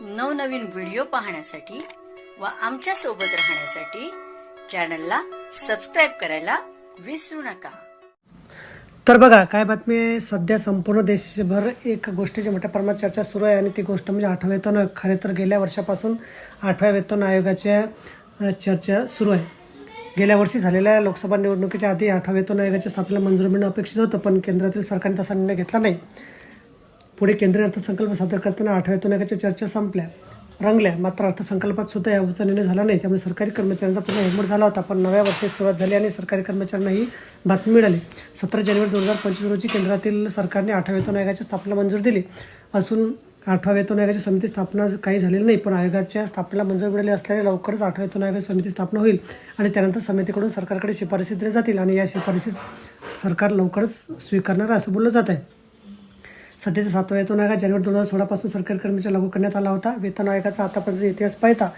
नवनवीन व्हिडिओ पाहण्यासाठी व आमच्यासोबत राहण्यासाठी चॅनलला सबस्क्राईब करायला विसरू नका. तर बघा काय बातमी आहे? सध्या संपूर्ण देशभर एक गोष्टीची मोठ्या प्रमाणात चर्चा सुरू आहे आणि ती गोष्ट म्हणजे आठव्या वेतन खरे तर गेल्या वर्षापासून आठव्या वेतन आयोगाच्या चर्चा सुरू आहे. गेल्या वर्षी झालेल्या लोकसभा निवडणुकीच्या आधी आठव्या वेतन आयोगाच्या स्थापनेला मंजूर मिळणं अपेक्षित होतं पण केंद्रातील सरकारने तसा निर्णय घेतला नाही. पुढे केंद्रीय अर्थसंकल्प सादर करताना आठव्यातून एकाच्या चर्चा संपल्या. रंगल्या. मात्र अर्थसंकल्पात सुद्धा या निर्णय झाला नाही. त्यामुळे सरकारी कर्मचाऱ्यांचा पूर्ण हेमूड झाला होता. पण नव्या वर्षाची सुरुवात झाली आणि सरकारी कर्मचाऱ्यांना ही बातमी मिळाली. सतरा जानेवारी दोन हजार पंचवीस रोजी केंद्रातील सरकारने आठव्या वेतन आयोगाच्या स्थापनेला मंजूर दिली. असून आठव्यातून वेतन आयोगाची समिती स्थापना काही झालेली नाही पण आयोगाच्या स्थापनेला मंजूर मिळाली असल्याने लवकरच आठव्यातून वेतन आयोगाची समिती स्थापना होईल आणि त्यानंतर समितीकडून सरकारकडे शिफारसी दिल्या जातील आणि या शिफारसी सरकार लवकरच स्वीकारणार असं बोललं जात आहे. सध्याचा सातवा येतो नायका जानेवारी दोन हजार सोळापासून सरकारी कर्मचारी लागू करण्यात आला होता. वेतन आयोगाचा आतापर्यंत इतिहास पाहता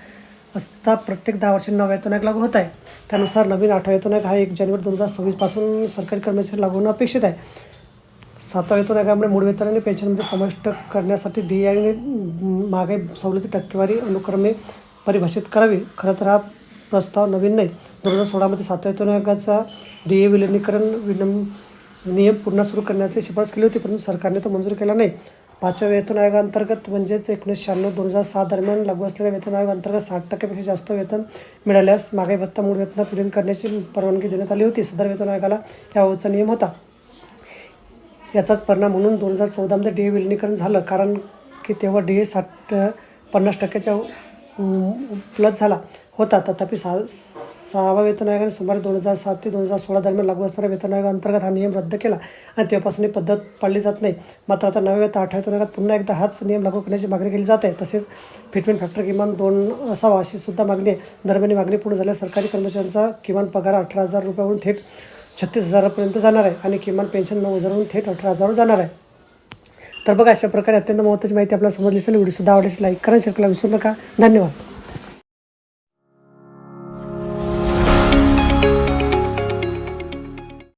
असता प्रत्येक दहा वर्षी नवा वेतन आयोग लागू होत आहे. त्यानुसार नवीन आठवा वेतन आयोग हा एक जानेवारी दोन हजार सव्वीसपासून सरकारी कर्मचारी लागू होणं अपेक्षित आहे. सातवा वेतन आयोगामुळे मूळ वेतन आणि पेन्शनमध्ये समाविष्ट करण्यासाठी डी आणि महागाई सवलती टक्केवारी अनुक्रमे परिभाषित करावी. खरं तर हा प्रस्ताव नवीन नाही. दोन हजार सोळामध्ये सातव्या वेतन आयोगाचा डी ए विलिनीकरण विनम नियम पुन्हा सुरू करण्याची शिफारस केली होती परंतु सरकारने तो मंजूर केला नाही. पाचव्या वेतन आयोगाअंतर्गत म्हणजेच एकोणीसशे शहाण्णव दोन हजार सात दरम्यान लागू असलेल्या वेतन आयोगाअंतर्गत साठ टक्क्यापेक्षा जास्त वेतन मिळाल्यास मागे भत्ता मूळ वेतनात विलीन करण्याची परवानगी देण्यात आली होती. सदर वेतन आयोगाला याबाबतचा नियम होता. याचाच परिणाम म्हणून दोन हजार चौदामध्ये डी ए विलिनीकरण झालं कारण की तेव्हा डी ए साठ पन्नास टक्क्याच्या प्लस झाला. होता तथापि सा सहावा वेतन आयोगाने सुमारे दोन हजार सात ते दोन हजार सोळा दरम्यान लागू असणाऱ्या वेतन आयोगाअंतर्गत हा नियम रद्द केला आणि तेव्हापासून ही पद्धत पाळली जात नाही. मात्र आता नव्या वेतन आठव्या वेतन आयोगात पुन्हा एकदा हाच नियम लागू करण्याची मागणी केली जात. आहे तसेच फिटमेंट फॅक्टर किमान दोन असावा अशी सुद्धा मागणी आहे दरम्यान मागणी पूर्ण झाल्यास सरकारी कर्मचाऱ्यांचा किमान पगार अठरा हजार रुपयावरून थेट छत्तीस हजारापर्यंत जाणार आहे आणि किमान पेन्शन नऊ हजारवरून थेट अठरा हजारवर जाणार आहे. तर बघा अशा प्रकारे अत्यंत महत्त्वाची माहिती आपल्याला समजली असेल. व्हिडिओ सुद्धा आवडल्यास लाईक करा शेअर करायला विसरू नका. धन्यवाद.